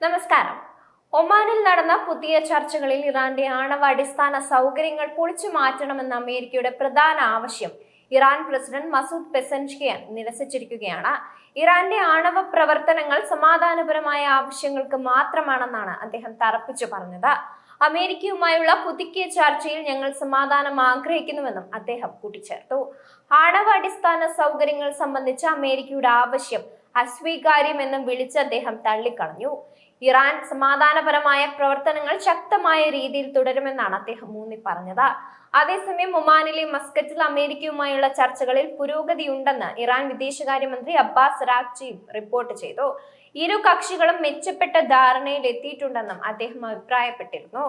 നമസ്കാരം. ഒമാനിൽ നടന്ന പുതിയ ചർച്ചകളിൽ ഇറാന്റെ ആണവ അടിസ്ഥാന സൗകര്യങ്ങൾ പൊളിച്ചു മാറ്റണമെന്ന അമേരിക്കയുടെ പ്രധാന ആവശ്യം ഇറാൻ പ്രസിഡന്റ് മസൂദ് പെസൻഷ്കിയാൻ നിരസിച്ചിരിക്കുകയാണ്. ഇറാന്റെ ആണവ പ്രവർത്തനങ്ങൾ സമാധാനപരമായ ആവശ്യങ്ങൾക്ക് മാത്രമാണെന്നാണ് അദ്ദേഹം തറപ്പിച്ചു പറഞ്ഞത്. അമേരിക്കയുമായുള്ള പുതുക്കിയ ചർച്ചയിൽ ഞങ്ങൾ സമാധാനം ആഗ്രഹിക്കുന്നുവെന്നും അദ്ദേഹം കൂട്ടിച്ചേർത്തു. ആണവ അടിസ്ഥാന സൗകര്യങ്ങൾ സംബന്ധിച്ച അമേരിക്കയുടെ ആവശ്യം അസ്വീകാര്യമെന്നും വിളിച്ച് അദ്ദേഹം തള്ളിക്കളഞ്ഞു. ഇറാൻ സമാധാനപരമായ പ്രവർത്തനങ്ങൾ ശക്തമായ രീതിയിൽ തുടരുമെന്നാണ് അദ്ദേഹം ഊന്നി പറഞ്ഞത് അതേസമയം ഒമാനിലെ മസ്കറ്റിൽ അമേരിക്കയുമായുള്ള ചർച്ചകളിൽ പുരോഗതി ഉണ്ടെന്ന് ഇറാൻ വിദേശകാര്യമന്ത്രി അബ്ബാസ് രാഖ്ചി റിപ്പോർട്ട് ചെയ്തു. ഇരു കക്ഷികളും മെച്ചപ്പെട്ട ധാരണയിൽ എത്തിയിട്ടുണ്ടെന്നും അദ്ദേഹം അഭിപ്രായപ്പെട്ടിരുന്നു.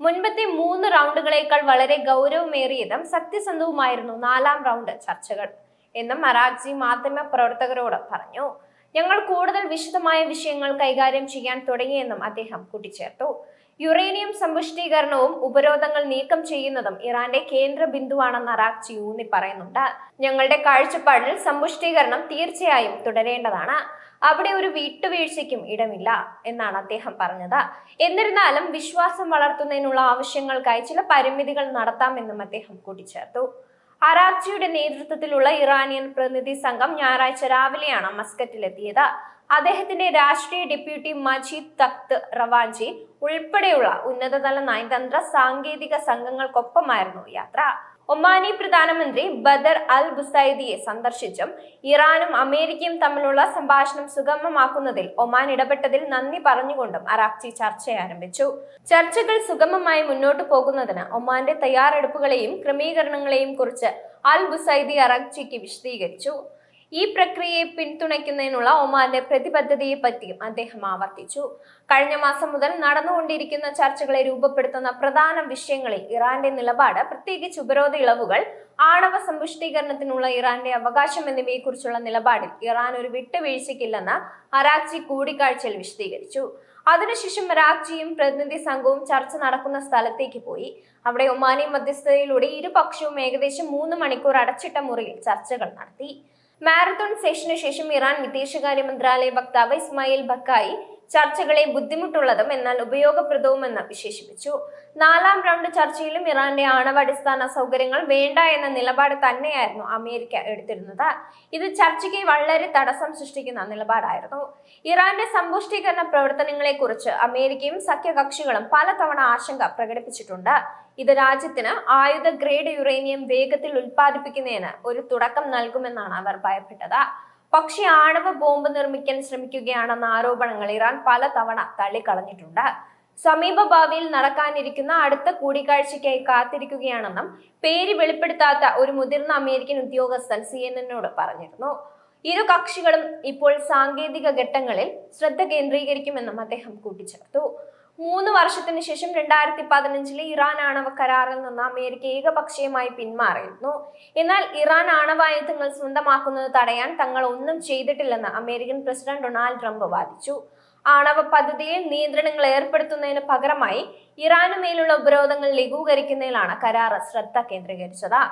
മുൻപത്തെ മൂന്ന് റൗണ്ടുകളേക്കാൾ വളരെ ഗൗരവമേറിയതും സത്യസന്ധവുമായിരുന്നു നാലാം റൗണ്ട് ചർച്ചകൾ. എന്നും മറാഖ്ജി മാധ്യമ പ്രവർത്തകരോട് പറഞ്ഞു. ഞങ്ങൾ കൂടുതൽ വിശദമായ വിഷയങ്ങൾ കൈകാര്യം ചെയ്യാൻ തുടങ്ങിയെന്നും അദ്ദേഹം കൂട്ടിച്ചേർത്തു. യുറേനിയം സമ്പുഷ്ടീകരണവും ഉപരോധങ്ങൾ നീക്കം ചെയ്യുന്നതും ഇറാന്റെ കേന്ദ്ര ബിന്ദുവാണെന്ന് അറാഖ്ചി ഊന്നി പറയുന്നുണ്ട്. ഞങ്ങളുടെ കാഴ്ചപ്പാടിൽ സമ്പുഷ്ടീകരണം തീർച്ചയായും തുടരേണ്ടതാണ്. അവിടെ ഒരു വിട്ടുവീഴ്ചയ്ക്കും ഇടമില്ല എന്നാണ് അദ്ദേഹം പറഞ്ഞത്. എന്നിരുന്നാലും വിശ്വാസം വളർത്തുന്നതിനുള്ള ആവശ്യങ്ങൾക്കായി ചില പരിമിതികൾ നടത്താമെന്നും അദ്ദേഹം കൂട്ടിച്ചേർത്തു. അറാഖ്ജിയുടെ നേതൃത്വത്തിലുള്ള ഇറാനിയൻ പ്രതിനിധി സംഘം ഞായറാഴ്ച രാവിലെയാണ് മസ്കറ്റിലെത്തിയത്. അദ്ദേഹത്തിന്റെ രാഷ്ട്രീയ ഡെപ്യൂട്ടി മജീദ് തഖ്ത് റവാഞ്ചി ഉൾപ്പെടെയുള്ള ഉന്നതതല നയതന്ത്ര സാങ്കേതിക സംഘങ്ങൾക്കൊപ്പമായിരുന്നു യാത്ര. ഒമാനി പ്രധാനമന്ത്രി ബദർ അൽ ബുസൈദിയെ സന്ദർശിച്ചും ഇറാനും അമേരിക്കയും തമ്മിലുള്ള സംഭാഷണം സുഗമമാക്കുന്നതിൽ ഒമാൻ ഇടപെട്ടതിൽ നന്ദി പറഞ്ഞുകൊണ്ടും അറാഖ്ചി ചർച്ച ആരംഭിച്ചു. ചർച്ചകൾ സുഗമമായി മുന്നോട്ടു പോകുന്നതിന് ഒമാന്റെ തയ്യാറെടുപ്പുകളെയും ക്രമീകരണങ്ങളെയും കുറിച്ച് അൽ ബുസൈദി അറാഖ്ചിക്ക് വിശദീകരിച്ചു. ഈ പ്രക്രിയയെ പിന്തുണയ്ക്കുന്നതിനുള്ള ഒമാന്റെ പ്രതിബദ്ധതയെ പറ്റിയും അദ്ദേഹം ആവർത്തിച്ചു. കഴിഞ്ഞ മാസം മുതൽ നടന്നുകൊണ്ടിരിക്കുന്ന ചർച്ചകളെ രൂപപ്പെടുത്തുന്ന പ്രധാന വിഷയങ്ങളിൽ ഇറാന്റെ നിലപാട് പ്രത്യേകിച്ച് ഉപരോധ ഇളവുകൾ ആണവ സമ്പുഷ്ടീകരണത്തിനുള്ള ഇറാന്റെ അവകാശം എന്നിവയെക്കുറിച്ചുള്ള നിലപാടിൽ ഇറാൻ ഒരു വിട്ടുവീഴ്ചയ്ക്കില്ലെന്ന് അറാക്ചി കൂടിക്കാഴ്ചയിൽ വിശദീകരിച്ചു. അതിനുശേഷം റാഖ്ജിയും പ്രതിനിധി സംഘവും ചർച്ച നടക്കുന്ന സ്ഥലത്തേക്ക് പോയി. അവിടെ ഒമാനി മധ്യസ്ഥതയിലൂടെ ഇരുപക്ഷവും ഏകദേശം മൂന്ന് മണിക്കൂർ അടച്ചിട്ട മുറിയിൽ ചർച്ചകൾ നടത്തി. മാരത്തോൺ സെഷന് ശേഷം ഇറാൻ വിദേശകാര്യ മന്ത്രാലയ വക്താവ് ഇസ്മായിൽ ബക്കായി ചർച്ചകളെ ബുദ്ധിമുട്ടുള്ളതും എന്നാൽ ഉപയോഗപ്രദവുമെന്ന് വിശേഷിപ്പിച്ചു. നാലാം റൗണ്ട് ചർച്ചയിലും ഇറാന്റെ ആണവ അടിസ്ഥാന സൗകര്യങ്ങൾ വേണ്ട എന്ന നിലപാട് തന്നെയായിരുന്നു അമേരിക്ക എടുത്തിരുന്നത്. ഇത് ചർച്ചയ്ക്ക് വളരെ തടസ്സം സൃഷ്ടിക്കുന്ന നിലപാടായിരുന്നു. ഇറാന്റെ സമ്പുഷ്ടീകരണ പ്രവർത്തനങ്ങളെ കുറിച്ച് അമേരിക്കയും സഖ്യകക്ഷികളും പലതവണ ആശങ്ക പ്രകടിപ്പിച്ചിട്ടുണ്ട്. ഇത് രാജ്യത്തിന് ആയുധ ഗ്രേഡ് യുറേനിയം വേഗത്തിൽ ഉൽപ്പാദിപ്പിക്കുന്നതിന് ഒരു തുടക്കം നൽകുമെന്നാണ് അവർ ഭയപ്പെട്ടത്. പക്ഷേ ആണവ ബോംബ് നിർമ്മിക്കാൻ ശ്രമിക്കുകയാണെന്ന ആരോപണങ്ങൾ ഇറാൻ പല തവണ തള്ളിക്കളഞ്ഞിട്ടുണ്ട്. സമീപ ഭാവിയിൽ നടക്കാനിരിക്കുന്ന അടുത്ത കൂടിക്കാഴ്ചയ്ക്കായി കാത്തിരിക്കുകയാണെന്നും പേര് വെളിപ്പെടുത്താത്ത ഒരു മുതിർന്ന അമേരിക്കൻ ഉദ്യോഗസ്ഥൻ സി എൻ എന്നോട് പറഞ്ഞിരുന്നു. ഇരു കക്ഷികളും ഇപ്പോൾ സാങ്കേതിക ഘട്ടങ്ങളിൽ ശ്രദ്ധ കേന്ദ്രീകരിക്കുമെന്നും അദ്ദേഹം കൂട്ടിച്ചേർത്തു. മൂന്ന് വർഷത്തിന് ശേഷം രണ്ടായിരത്തി പതിനഞ്ചിലെ ഇറാൻ ആണവ കരാറിൽ നിന്ന് അമേരിക്ക ഏകപക്ഷീയമായി പിന്മാറിയിരുന്നു. എന്നാൽ ഇറാൻ ആണവായുധങ്ങൾ സ്വന്തമാക്കുന്നത് തടയാൻ തങ്ങൾ ഒന്നും ചെയ്തിട്ടില്ലെന്ന് അമേരിക്കൻ പ്രസിഡന്റ് ഡൊണാൾഡ് ട്രംപ് വാദിച്ചു. ആണവ പദ്ധതിയിൽ നിയന്ത്രണങ്ങൾ ഏർപ്പെടുത്തുന്നതിന് പകരമായി ഇറാനുമേലുള്ള ഉപരോധങ്ങൾ ലഘൂകരിക്കുന്നതിലാണ് കരാർ ശ്രദ്ധ കേന്ദ്രീകരിച്ചത്.